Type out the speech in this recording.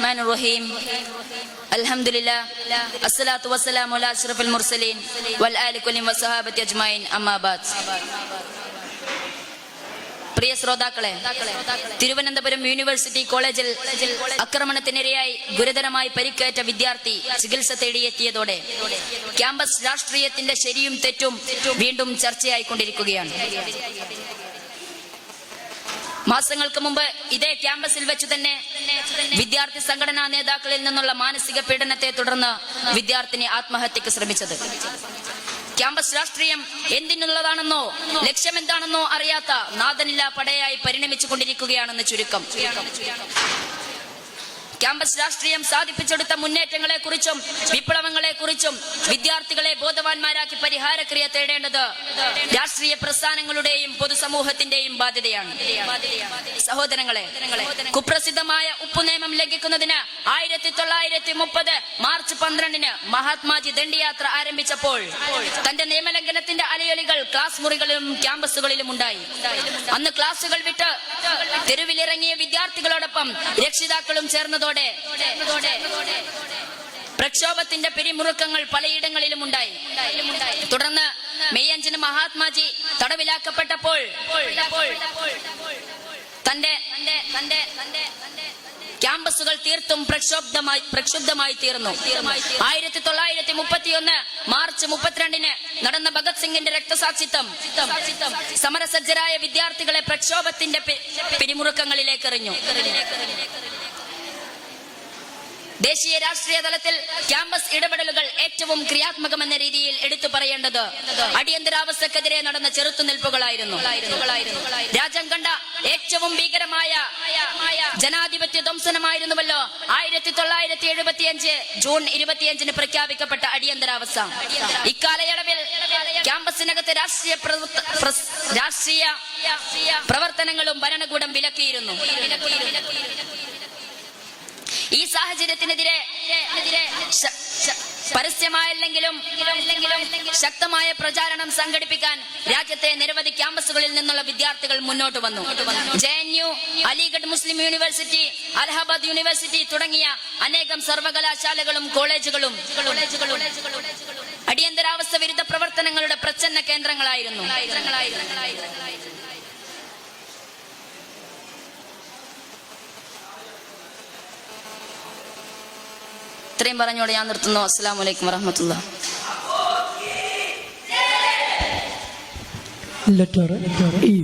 റഹ്മാൻ റഹീം അലഹമുല്ല അസ്സലാത്തു വസ്സലാം അഷ്റഫുൽ മുർസലീൻ വൽ ആലിക്കുലിം വസഹാബത്തി അജ്മൈൻ അമ്മാബാദ് പ്രിയ ശ്രോതാക്കളെ തിരുവനന്തപുരം യൂണിവേഴ്സിറ്റി കോളേജിൽ ആക്രമണത്തിനിരയായി ഗുരുതരമായി പരിക്കേറ്റ വിദ്യാർത്ഥി ചികിത്സ തേടിയെത്തിയതോടെ ക്യാമ്പസ് രാഷ്ട്രീയത്തിന്റെ ശരിയും തെറ്റും വീണ്ടും ചർച്ചയായിക്കൊണ്ടിരിക്കുകയാണ്. മാസങ്ങൾക്ക് മുമ്പ് ഇതേ ക്യാമ്പസിൽ വെച്ച് തന്നെ വിദ്യാർത്ഥി സംഘടനാ നേതാക്കളിൽ നിന്നുള്ള മാനസിക പീഡനത്തെ തുടർന്ന് വിദ്യാർത്ഥിനി ആത്മഹത്യക്ക് ശ്രമിച്ചത്. ക്യാമ്പസ് രാഷ്ട്രീയം എന്തിനുള്ളതാണെന്നോ ലക്ഷ്യം എന്താണെന്നോ അറിയാത്ത നാദനില്ല പടയായി പരിണമിച്ചു കൊണ്ടിരിക്കുകയാണെന്ന് ചുരുക്കം. ക്യാമ്പസ് രാഷ്ട്രീയം സാധിപ്പിച്ചെടുത്ത മുന്നേറ്റങ്ങളെ കുറിച്ചും വിപ്ലവങ്ങളെ കുറിച്ചും വിദ്യാർത്ഥികളെ ബോധവാന്മാരാക്കി പരിഹാരക്രിയ തേടേണ്ടത് രാഷ്ട്രീയ പ്രസ്ഥാനങ്ങളുടെയും പൊതുസമൂഹത്തിന്റെയും ബാധ്യതയാണ്. സഹോദരങ്ങളെ കുപ്രസിദ്ധമായ ഉപ്പു നിയമം ലംഘിക്കുന്നതിന് ആയിരത്തി തൊള്ളായിരത്തി മുപ്പത് മാർച്ച് പന്ത്രണ്ടിന് മഹാത്മാജി ദണ്ഡിയാത്ര ആരംഭിച്ചപ്പോൾ തന്റെ നിയമലംഘനത്തിന്റെ അലയൊലികൾ ക്ലാസ് മുറികളിലും ക്യാമ്പസുകളിലും ഉണ്ടായി. അന്ന് ക്ലാസുകൾ വിട്ട് തെരുവിലിറങ്ങിയ വിദ്യാർത്ഥികളോടൊപ്പം രക്ഷിതാക്കളും ചേർന്നതോടെ പ്രക്ഷോഭത്തിന്റെ പിരിമുറുക്കങ്ങൾ പലയിടങ്ങളിലും ഉണ്ടായി. തുടർന്ന് മെയ് അഞ്ചിന് മഹാത്മാജി തടവിലാക്കപ്പെട്ടപ്പോൾ തന്റെ തന്റെ തന്റെ ക്യാമ്പസുകൾ തീർത്തും പ്രക്ഷുബ്ധമായി പ്രക്ഷുബ്ധമായി തീർന്നു. ആയിരത്തി തൊള്ളായിരത്തി മുപ്പത്തിയൊന്ന് മാർച്ച് മുപ്പത്തിരണ്ടിന് നടന്ന ഭഗത് സിംഗിന്റെ രക്തസാക്ഷിത്വം സമരസജ്ജരായ വിദ്യാർത്ഥികളെ പ്രക്ഷോഭത്തിന്റെ പിരിമുറുക്കങ്ങളിലേക്ക് എറിഞ്ഞു. ദേശീയ രാഷ്ട്രീയ തലത്തിൽ ക്യാമ്പസ് ഇടപെടലുകൾ ഏറ്റവും ക്രിയാത്മകമെന്ന രീതിയിൽ എടുത്തു പറയേണ്ടത് അടിയന്തരാവസ്ഥക്കെതിരെ നടന്ന ചെറുത്തുനിൽപ്പുകളായിരുന്നു. ഏറ്റവും ഭീകരമായ ജനാധിപത്യ ധ്വംസനമായിരുന്നുവല്ലോ. ആയിരത്തി തൊള്ളായിരത്തി എഴുപത്തിയഞ്ച് ജൂൺ ഇരുപത്തിയഞ്ചിന് പ്രഖ്യാപിക്കപ്പെട്ട അടിയന്തരാവസ്ഥ. ഇക്കാലയളവിൽ ക്യാമ്പസിനകത്ത് രാഷ്ട്രീയ രാഷ്ട്രീയ പ്രവർത്തനങ്ങളും ഭരണകൂടം വിലക്കിയിരുന്നു. ഈ സാഹചര്യത്തിനെതിരെ പരസ്യമായല്ലെങ്കിലും ശക്തമായ പ്രചാരണം സംഘടിപ്പിക്കാൻ രാജ്യത്തെ നിരവധി ക്യാമ്പസുകളിൽ നിന്നുള്ള വിദ്യാർത്ഥികൾ മുന്നോട്ട് വന്നു. J N U Aligarh Muslim university Allahabad university തുടങ്ങിയ അനേകം സർവകലാശാലകളും കോളേജുകളും അടിയന്തരാവസ്ഥ വിരുദ്ധ പ്രവർത്തനങ്ങളുടെ പ്രച്ഛന്ന കേന്ദ്രങ്ങളായിരുന്നു. ഇത്രയും പറഞ്ഞോടെ ഞാൻ നിർത്തുന്നു അസ്സാം വലൈക്കും വറഹമത്തുള്ള letter E.